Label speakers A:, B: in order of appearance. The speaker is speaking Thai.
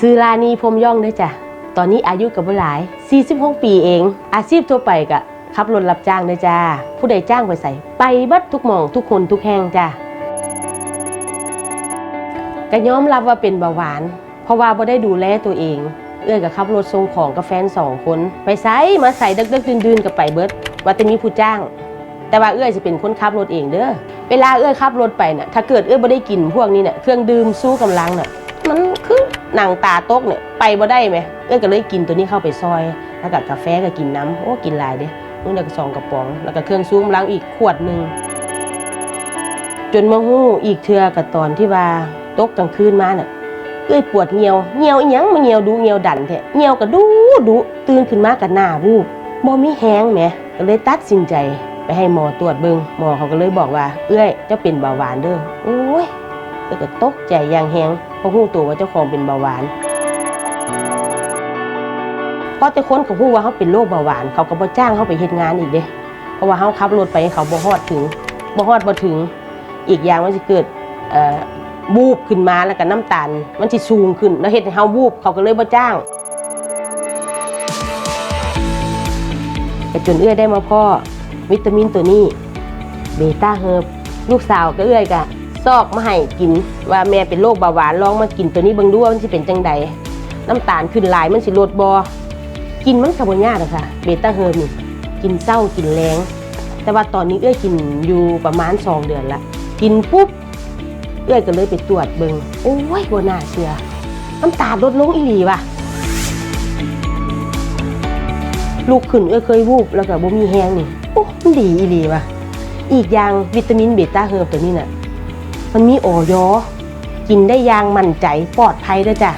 A: ซื้อลานีพรมย่องเด้อจ้ะ ตอนนี้อายุกับบ่หลาย 46 ปีเอง อาชีพทั่วไปก็ขับรถรับจ้างเด้อจ้า ผู้ใดจ้างไปใส่ ไปเบิดทุกหม่องทุกคนทุกแห่งจ้ะก็ยอมรับว่าเป็นเบาหวาน เพราะว่าบ่ได้ดูแลตัวเอง เอื้อกับขับรถส่งของกับแฟนสองคน ไปไสมาใส่ดึกๆดื่นๆกับไปเบิดว่าแต่มีผู้จ้าง แต่ว่าเอื้อจะเป็นคนขับรถเองเด้อ เวลาเอื้อขับรถไปน่ะ ถ้าเกิดเอื้อบ่ได้กินพวกนี้เน่ะเครื่องดื่มสู้กำลังน่ะ มันคือหนังตาตกเนี่ยไปบ่ได้ไหมเอ้ยก็เลยกินตัวนี้เข้าไปซอย แล้วกับกาแฟก็กินน้ำโอ้กินหลายเด้มื้อละก็สองกระป๋อง แล้วก็เครื่องสู้กำลังอีกขวดหนึ่งจนมาหู้อีกเทือกับตอนที่ว่าตกกลางคืนมาน่ะเอ้ยปวดเหี่ยวเหี่ยวอีหยังมาเหี่ยวดูเหี่ยวดันแท้เหี่ยวก็ดูดูตื่นขึ้นมากับหน้าวูบบ่มีแห้งแหมก็เลยตัดสินใจไปให้หมอตรวจเบิงหมอเขาก็เลยบอกว่า เอ้ยเจ้าเป็นเบาหวานเด้อโอ้ยเอ้ยก็ตกใจอย่างแฮง เพราะฮู้ตัวว่าเจ้าของเป็นเบาหวานเพราะแต่คนเขาฮู้ว่าเขาเป็นโรคเบาหวาน เขาก็บ่จ้างเขาไปเฮ็ดงานอีกเด้เพราะว่าเขาขับรถไปเขาบ่ฮอดถึงบ่ฮอดบ่ถึง อีกอย่างมันสิเกิดบูบขึ้นมาแล้วก็น้ำตาล มันสิสูงขึ้นแล้วเฮ็ดให้เฮาบูบเขาก็เลยบ่จ้างแต่จนเอื้อยได้มาพ่อวิตามินตัวนี้เบต้าเฮิร์บลูกสาวก็เอื้อยกะ ซอกมาให้กิน ว่าแม่เป็นโรคเบาหวานลองมากินตัวนี้เบิ่งดูว่ามันสิเป็นจังใดน้ำตาลขึ้นหลายมันสิลดบ่กินมันก็บ่ยากหรอกค่ะเบต้าเฮิร์บนี่กินเศร้ากินแรงแต่ว่าตอนนี้เอื้อยกินอยู่ประมาณสองเดือนละกินปุ๊บเอื้อยก็เลยไปตรวจเบิงโอ้ยบ่น่าเชื่อน้ำตาลดลงอีหลีว่ะลูกขึ้นเอื้อยเคยวูบแล้วก็บ่มีแห้งนี่โอ้มันดีอีหลีว่ะอีกอย่างวิตามินเบต้าเฮิร์ตัวนี้น่ะ มันมีออยกินได้ยางมั่นใจปลอดภัยด้วยจ้ะ